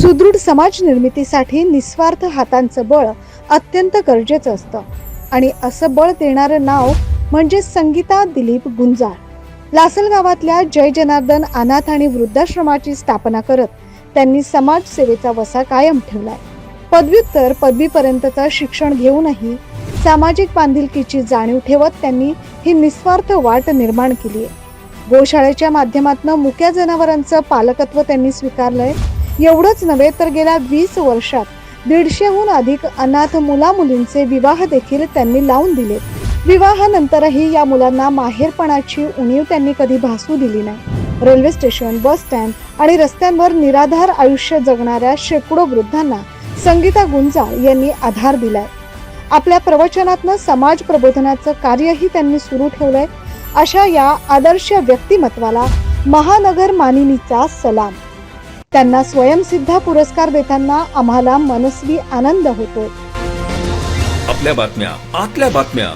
सुदृढ समाज निर्मितीसाठी निस्वार्थ हातांचं बळ अत्यंत गरजेचं असतं. आणि असं बळ देणारं नाव म्हणजे संगीता दिलीप गुंजाळ लासल गावातल्या जय जनार्दन अनाथ आणि वृद्धाश्रमाची स्थापना करत त्यांनी समाजसेवेचा वसा कायम ठेवलाय. पदव्युत्तर पदवीपर्यंतचं शिक्षण घेऊनही सामाजिक बांधिलकीची जाणीव ठेवत त्यांनी ही निस्वार्थ वाट निर्माण केली आहे गोशाळेच्या माध्यमातून मुक्या जनावरांचं पालकत्व त्यांनी स्वीकारलंय. एवढंच नव्हे तर गेल्या वीस वर्षात दीडशेहून अधिक अनाथ मुला मुलींचे विवाह देखील त्यांनी लावून दिले. विवाहानंतरही या मुलांना माहेरपणाची उणीव त्यांनी कधी भासू दिली नाही. रेल्वे स्टेशन बस स्टँड आणि रस्त्यांवर निराधार आयुष्य जगणाऱ्या शेकडो वृद्धांना संगीता गुंजाळ यांनी आधार दिलाय. आपल्या प्रवचनातनं समाज प्रबोधनाचं कार्यही त्यांनी सुरू ठेवलंय. अशा या आदर्श व्यक्तिमत्वाला महानगर मानिनीचा सलाम. त्यांना स्वयंसिद्धा पुरस्कार देताना आम्हाला मनस्वी आनंद होतो. आपल्या बातम्या आतल्या बातम्या